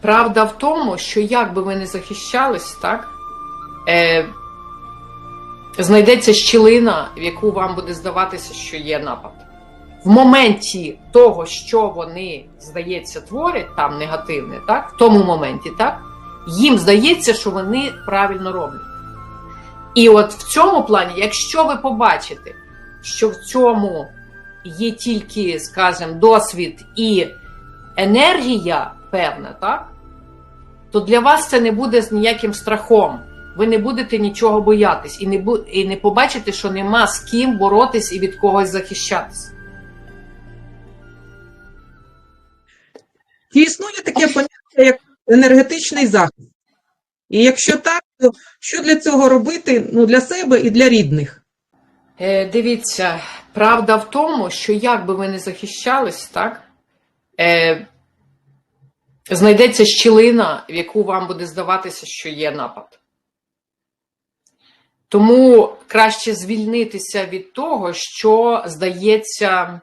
Правда в тому, що як би ви не захищались, так, е, знайдеться щілина, в яку вам буде здаватися, що є напад. В моменті того, що вони, здається, творять там негативне, так, в тому моменті, так, їм здається, що вони правильно роблять. І от в цьому плані, якщо ви побачите, що в цьому є тільки, скажімо, досвід і енергія певна, так? То для вас це не буде з ніяким страхом. Ви не будете нічого боятись і не, бу- і не побачите, що нема з ким боротись і від когось захищатись. Чи існує таке поняття, як енергетичний захист? І якщо так, то що для цього робити ну, для себе і для рідних? Е, дивіться, правда в тому, що як би ви не захищались, так, е, знайдеться щілина, в яку вам буде здаватися, що є напад. Тому краще звільнитися від того, що здається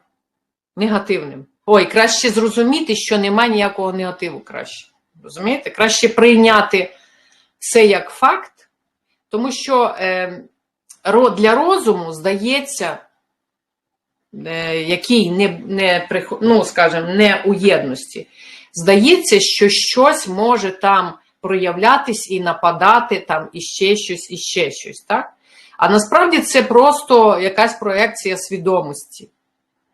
негативним. Ой, краще зрозуміти, що немає ніякого негативу краще. Розумієте? Краще прийняти це як факт, тому що е, для розуму здається, який не, не ну, скажімо, не у єдності, здається, що щось може там проявлятись і нападати, там і ще щось, і ще щось, так? А насправді це просто якась проекція свідомості.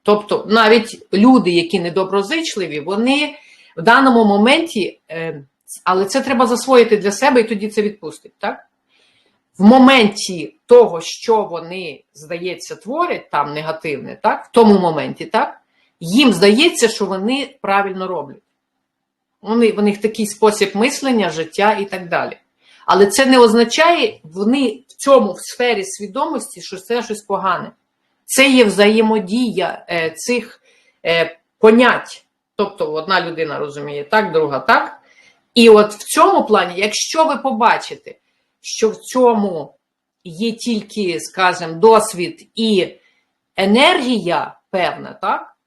Тобто навіть люди, які недоброзичливі, вони в даному моменті, е, але це треба засвоїти для себе і тоді це відпустить, так? В моменті того, що вони, здається, творять там негативне, так? В тому моменті, так? Їм здається, що вони правильно роблять. Вони, в них такий спосіб мислення, життя і так далі. Але це не означає, вони в цьому в сфері свідомості, що це щось погане. Це є взаємодія е, цих е, понять. Тобто одна людина розуміє так, друга так. І от в цьому плані, якщо ви побачите, що в цьому є тільки, скажімо, досвід і енергія певна, так,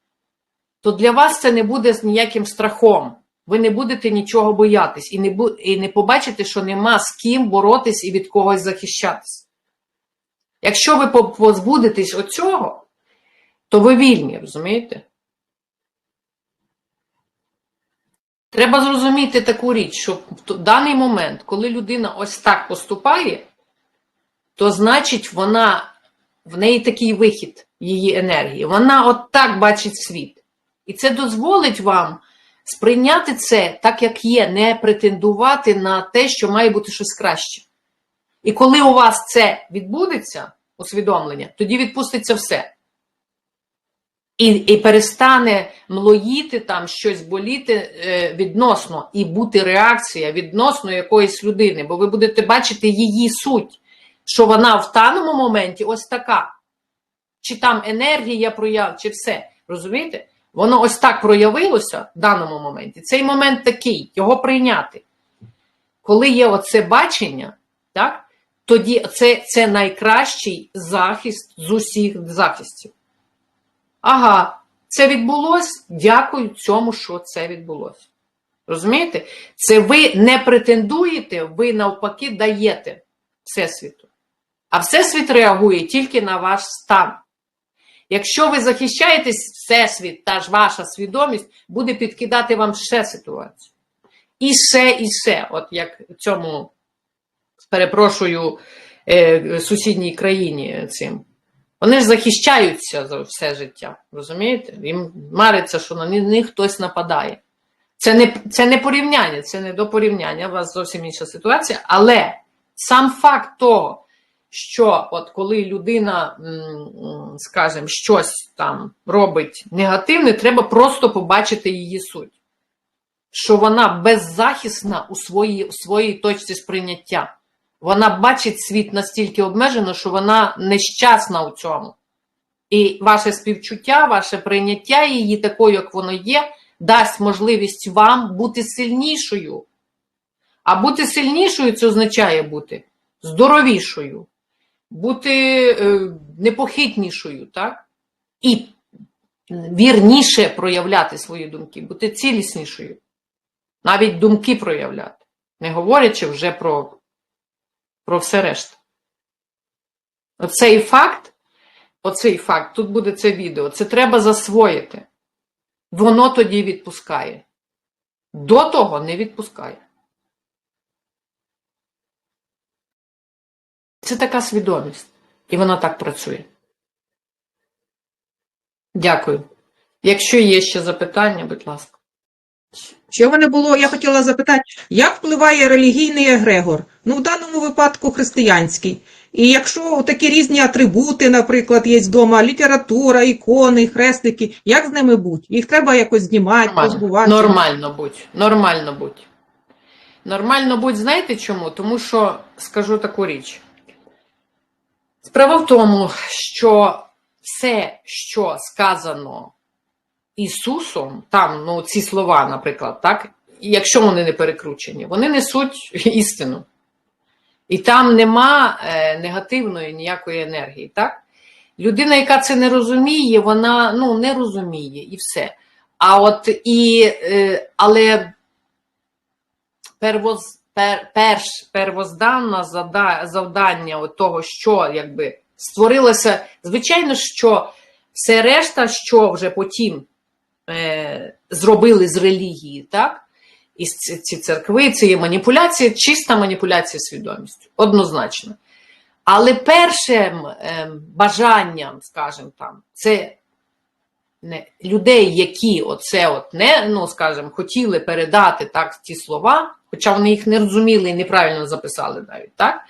то для вас це не буде ніяким страхом. Ви не будете нічого боятись і не, і не побачите, що нема з ким боротись і від когось захищатись. Якщо ви по- позбудетесь оцього, то ви вільні, розумієте? Треба зрозуміти таку річ, що в даний момент, коли людина ось так поступає, то значить вона в неї такий вихід її енергії. Вона от так бачить світ. І це дозволить вам сприйняти це так, як є, не претендувати на те, що має бути щось краще. І коли у вас це відбудеться, усвідомлення, тоді відпуститься все. І, і перестане млоїти там щось боліти е, відносно, і бути реакція відносно якоїсь людини, бо ви будете бачити її суть, що вона в даному моменті ось така. Чи там енергія прояв, чи все. Розумієте? Воно ось так проявилося в даному моменті. Цей момент такий, його прийняти. Коли є оце бачення, так, тоді це, це найкращий захист з усіх захистів. Ага, це відбулось. Дякую цьому, що це відбулося. Розумієте? Це ви не претендуєте, ви навпаки даєте Всесвіту. А Всесвіт реагує тільки на ваш стан. Якщо ви захищаєтесь, Всесвіт, та ж ваша свідомість буде підкидати вам ще ситуацію. І ще, і ще. От як цьому, перепрошую, е, сусідній країні цим. Вони ж захищаються за все життя, розумієте? Їм мариться, що на них хтось нападає. Це не, це не порівняння, це не до порівняння, у вас зовсім інша ситуація. Але сам факт того, що от коли людина, скажімо, щось там робить негативне, треба просто побачити її суть. Що вона беззахисна у своїй, у своїй точці сприйняття. Вона бачить світ настільки обмежено, що вона нещасна у цьому. І ваше співчуття, ваше прийняття її такою, як воно є, дасть можливість вам бути сильнішою. А бути сильнішою це означає бути здоровішою, бути е, непохитнішою, так? І вірніше проявляти свої думки, бути ціліснішою. навіть думки проявляти, не говорячи вже про, про все решта. Оцей факт, оцей факт, тут буде це відео, це треба засвоїти. Воно тоді відпускає. До того не відпускає. Це така свідомість. І вона так працює. Дякую. Якщо є ще запитання, будь ласка. Ще в мене було, я хотіла запитати, як впливає релігійний егрегор? Ну, в даному випадку християнський. І якщо такі різні атрибути, наприклад, є вдома, література, ікони, хрестики, як з ними бути? Їх треба якось знімати, Нормально, позбувати? нормально будь. Нормально будь. Нормально будь, знаєте чому? Тому що скажу таку річ. Справа в тому, що все, що сказано Ісусом, там, ну, ці слова, наприклад, так, якщо вони не перекручені, вони несуть істину. І там нема е, негативної ніякої енергії, так? Людина, яка це не розуміє, вона ну, не розуміє і все. А от і, е, але первоз, пер, перш, первозданне завдання от того, що якби створилося, звичайно, що все решта, що вже потім зробили з релігії, так? І ці церкви, це є маніпуляція, чиста маніпуляція свідомістю, однозначно. Але першим ем, бажанням, скажімо там, це не, людей, які оце от не, ну, скажімо, хотіли передати так ті слова, хоча вони їх не розуміли і неправильно записали навіть, так?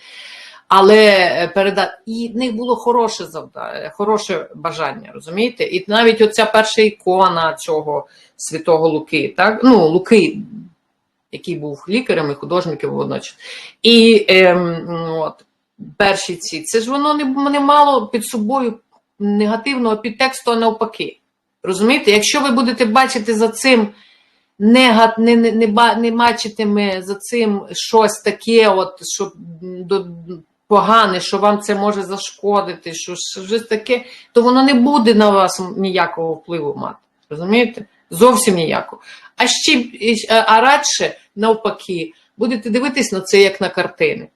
Але е, передати, і в них було хороше завдання, хороше бажання, розумієте? І навіть оця перша ікона цього святого Луки, так? Ну, Луки, який був лікарем і художником водночас. І ем, от, перші ці, це ж воно не, не мало під собою негативного підтексту, а навпаки. Розумієте, якщо ви будете бачити за цим не, не, не, не бачитиме за цим щось таке, от, що до, погане, що вам це може зашкодити, що що щось таке, то воно не буде на вас ніякого впливу мати. Розумієте? Зовсім ніякого. А ще а радше, навпаки, будете дивитись на це як на картини.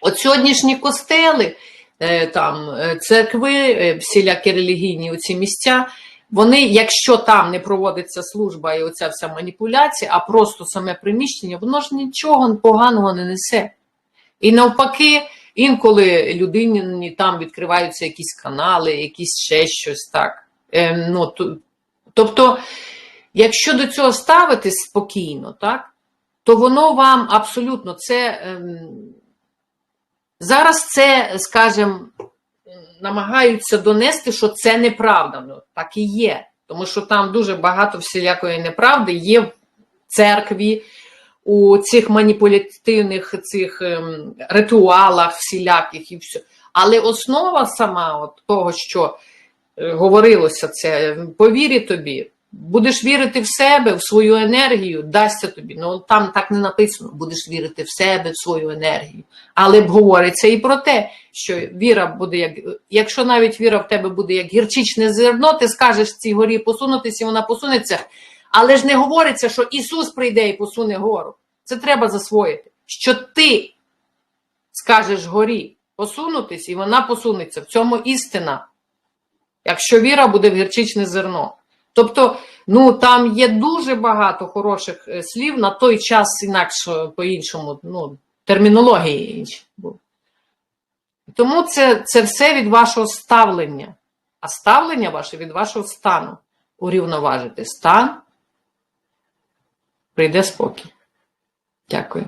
От сьогоднішні костели, е, там, е, церкви, е, всілякі релігійні оці місця, вони, якщо там не проводиться служба і оця вся маніпуляція, а просто саме приміщення, воно ж нічого поганого не несе. І навпаки, інколи людині там відкриваються якісь канали, якісь ще щось так. Е, ну, тобто, якщо до цього ставитись спокійно, так, то воно вам абсолютно це. ем, Зараз це, скажімо, намагаються донести, що це неправда. Ну, так і є. Тому що там дуже багато всілякої неправди є в церкві, у цих маніпулятивних цих ем, ритуалах всіляких і все. Але основа сама от того, що е, говорилося, це по вірі тобі. Будеш вірити в себе, в свою енергію, дасться тобі. Ну там так не написано, будеш вірити в себе, в свою енергію. Але говориться і про те, що віра буде як, якщо навіть віра в тебе буде як гірчичне зерно, ти скажеш цій горі посунутися, і вона посунеться. Але ж не говориться, що Ісус прийде і посуне гору. Це треба засвоїти. Що ти скажеш горі посунутись, і вона посунеться. В цьому істина. Якщо віра буде в гірчичне зерно. Тобто, ну там є дуже багато хороших е, слів на той час, інакше по-іншому, ну, термінології інші. Тому це, це все від вашого ставлення. А ставлення ваше від вашого стану. Урівноважити стан, прийде спокій. Дякую.